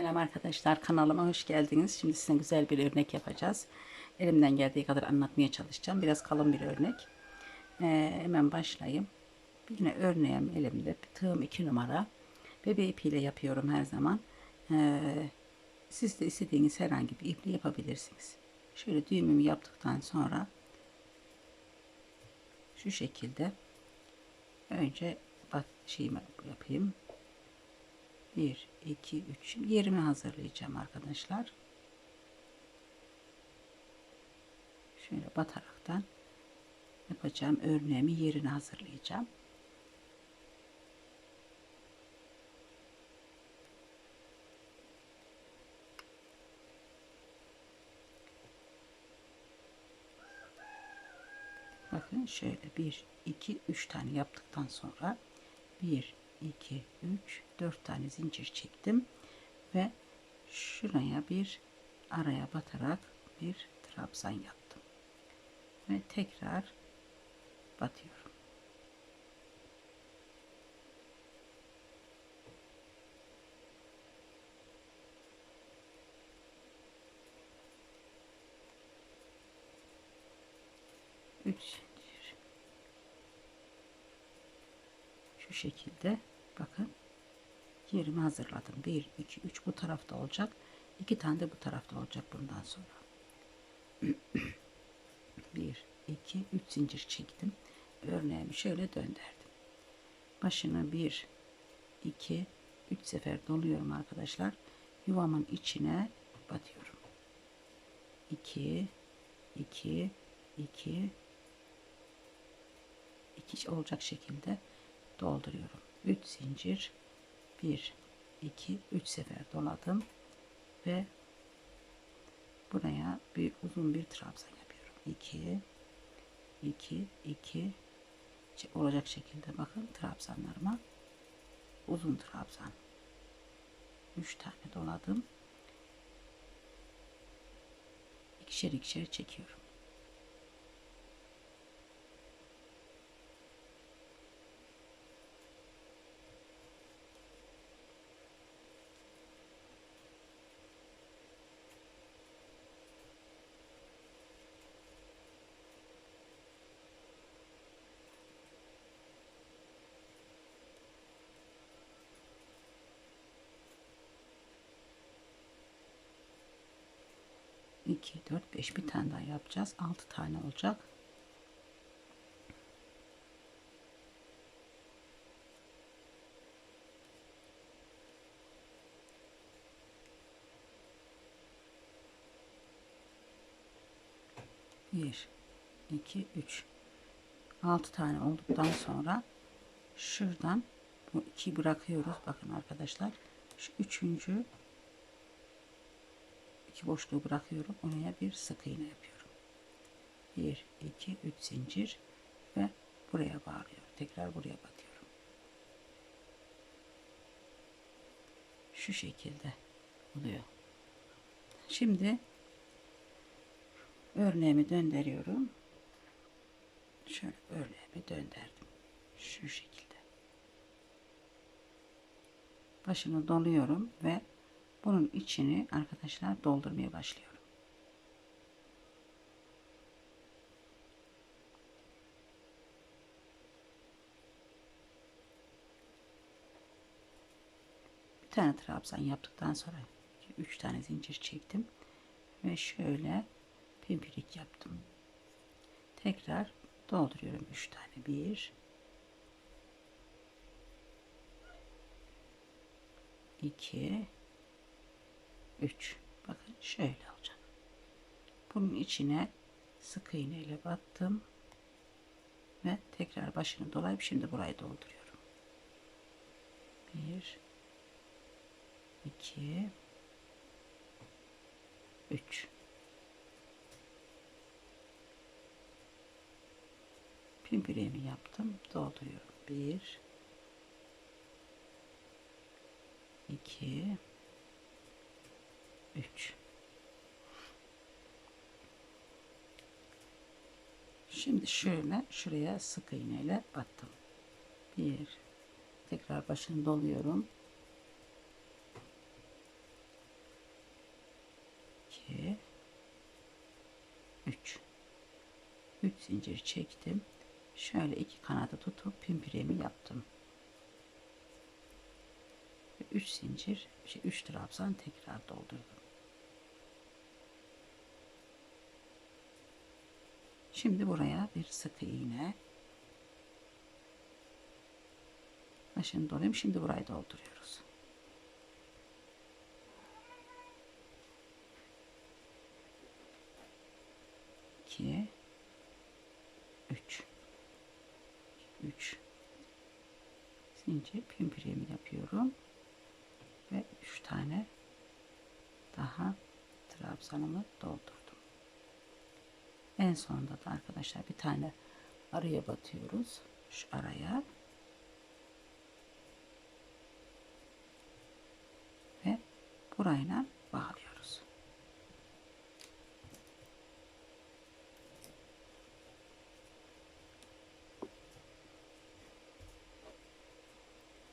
Selam arkadaşlar kanalıma hoş geldiniz. Şimdi size güzel bir örnek yapacağız. Elimden geldiği kadar anlatmaya çalışacağım. Biraz kalın bir örnek. Ee, hemen başlayayım. Yine örneğim elimde. Tığım 2 numara. Bebe ipiyle yapıyorum her zaman. Ee, siz de istediğiniz herhangi bir iple yapabilirsiniz. Şöyle düğümümü yaptıktan sonra şu şekilde önce bat şeyimi yapayım. 1 2 3 şimdi yerimi hazırlayacağım arkadaşlar. Şöyle bataraktan yapacağım örneğimi yerini hazırlayacağım. Bakın şöyle 1 2 3 tane yaptıktan sonra 1 2 3 4 tane zincir çektim ve şuraya bir araya batarak bir trabzan yaptım. Ve tekrar batıyorum. Şu şekilde bakın yerimi hazırladım. 1 2 3 bu tarafta olacak. 2 tane de bu tarafta olacak bundan sonra. 1 2 3 zincir çektim. Örneğimi şöyle döndürdüm. Başını 1 2 3 sefer doluyorum arkadaşlar. Yuvamın içine batıyorum. 2 2 2 2 olacak şekilde dolduruyorum. 3 zincir 1 2 3 sefer doladım ve buraya bir uzun bir trabzan yapıyorum. 2 2 2 olacak şekilde bakın trabzanlarıma. Uzun trabzan. 3 tane doladım. İkişer ikişer çekiyorum iki dört beş bir tane daha yapacağız. altı tane olacak. Bir, iki, üç. Altı tane olduktan sonra şuradan bu iki bırakıyoruz. Bakın arkadaşlar. Şu üçüncü iki boşluğu bırakıyorum. Oraya bir sık iğne yapıyorum. 1 2 3 zincir ve buraya bağlıyorum. Tekrar buraya batıyorum. Şu şekilde oluyor. Şimdi örneğimi döndürüyorum. Şöyle örneğimi döndürdüm. Şu şekilde. Başını doluyorum ve bunun içini arkadaşlar doldurmaya başlıyorum. Bir tane trabzan yaptıktan sonra 3 tane zincir çektim ve şöyle pimpirik yaptım. Tekrar dolduruyorum 3 tane. 1 2 3 bakın şöyle olacak. Bunun içine sık iğne ile battım. Ve tekrar başını dolayıp şimdi burayı dolduruyorum. 1 2 3 pimpiremi yaptım dolduruyorum. 1 2 3 Şimdi şöyle şuraya sık iğneyle battım. Bir tekrar başını doluyorum. 2 3 3 zincir çektim. Şöyle iki kanadı tutup pimpiremi yaptım. 3 zincir, şey 3 trabzan tekrar doldurdum. Şimdi buraya bir sık iğne başını dolayayım. Şimdi burayı dolduruyoruz. İki, üç, üç zincir pimpirimi yapıyorum tane daha trabzanımı doldurdum. En sonunda da arkadaşlar bir tane araya batıyoruz. Şu araya ve burayla bağlıyoruz.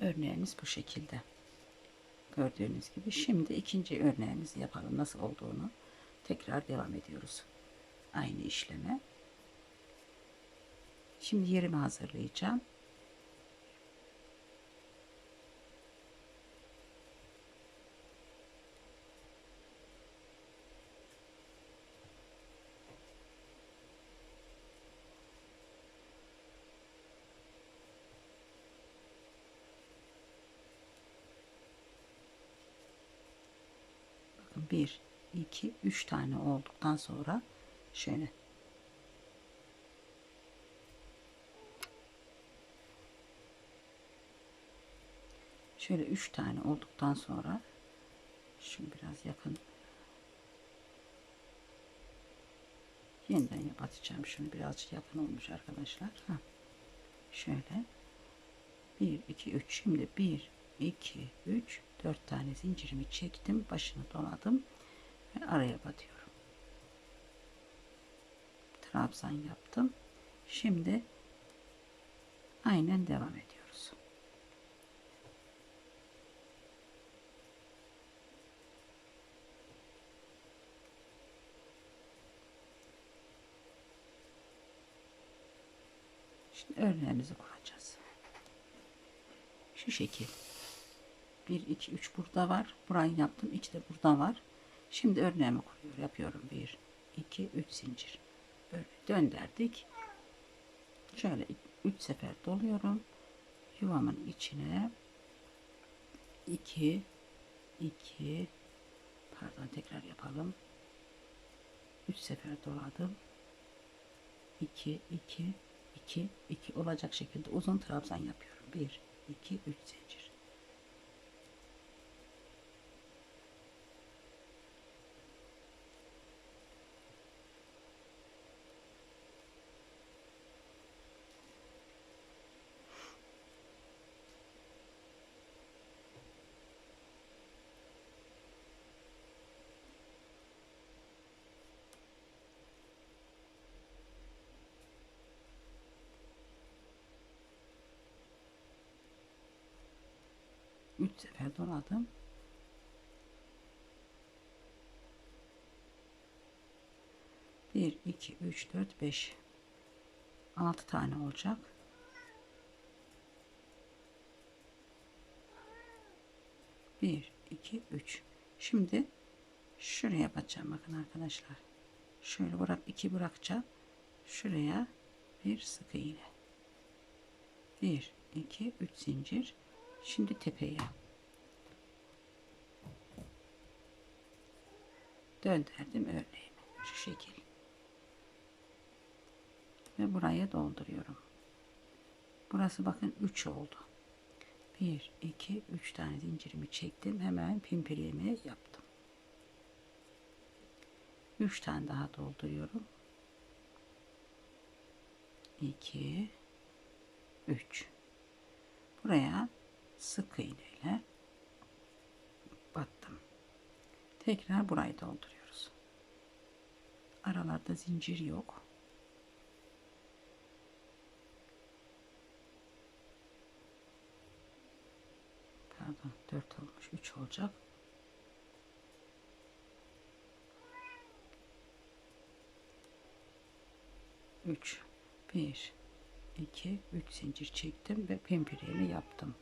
Örneğimiz bu şekilde. Gördüğünüz gibi. Şimdi ikinci örneğimizi yapalım. Nasıl olduğunu tekrar devam ediyoruz. Aynı işleme. Şimdi yerimi hazırlayacağım. 1, 2, 3 tane olduktan sonra şöyle. Şöyle 3 tane olduktan sonra şunu biraz yakın. Yeniden batacağım şunu birazcık yakın olmuş arkadaşlar. Ha. şöyle. 1 2 3 şimdi 1 2 3 4 tane zincirimi çektim başını doladım ve araya batıyorum trabzan yaptım şimdi aynen devam ediyoruz Şimdi örneğimizi kuracağız. Şu şekil. 1, 2, 3 burada var. Burayı yaptım. 2 de burada var. Şimdi örneğimi kuruyor. Yapıyorum. 1, 2, 3 zincir. Böyle döndürdük. Şöyle 3 sefer doluyorum. Yuvamın içine 2, 2, pardon tekrar yapalım. 3 sefer doladım. 2, 2, 2 2 olacak şekilde uzun trabzan yapıyorum. 1 2 3 zincir. Üç sefer doladım. Bir, iki, üç, dört, beş. Altı tane olacak. Bir, iki, üç. Şimdi şuraya batacağım bakın arkadaşlar. Şöyle bırak iki bırakacağım. Şuraya bir sık iğne. Bir, iki, üç zincir. Şimdi tepeye. Döndürdüm örneğimi. Şu şekil. Ve buraya dolduruyorum. Burası bakın 3 oldu. 1, 2, 3 tane zincirimi çektim. Hemen pimpirimi yaptım. 3 tane daha dolduruyorum. 2, 3. Buraya sık iğneyle battım. Tekrar burayı dolduruyoruz. Aralarda zincir yok. Pardon 4 olmuş 3 olacak. Üç, bir, iki, üç zincir çektim ve pimpireğimi yaptım.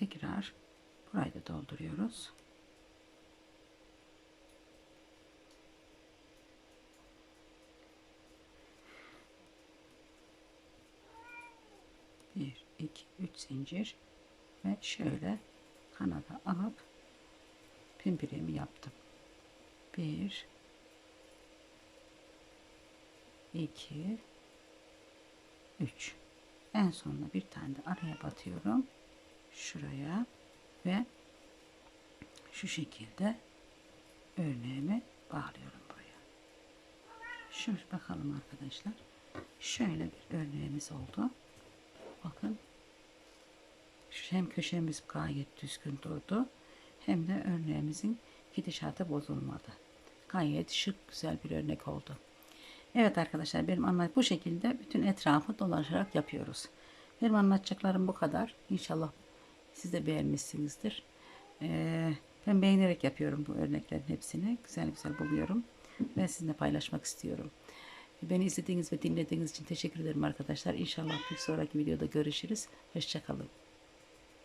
Tekrar burayı da dolduruyoruz. Bir, iki, üç zincir ve şöyle kanada alıp pimpirimi yaptım. Bir, iki, üç. En sonunda bir tane de araya batıyorum şuraya ve şu şekilde örneğimi bağlıyorum buraya. Şu bakalım arkadaşlar. Şöyle bir örneğimiz oldu. Bakın. Hem köşemiz gayet düzgün durdu. Hem de örneğimizin gidişatı bozulmadı. Gayet şık güzel bir örnek oldu. Evet arkadaşlar benim anlat bu şekilde bütün etrafı dolaşarak yapıyoruz. Benim anlatacaklarım bu kadar. İnşallah siz de beğenmişsinizdir. Ee, ben beğenerek yapıyorum bu örneklerin hepsini. Güzel güzel buluyorum. Ve sizinle paylaşmak istiyorum. Beni izlediğiniz ve dinlediğiniz için teşekkür ederim arkadaşlar. İnşallah bir sonraki videoda görüşürüz. Hoşçakalın.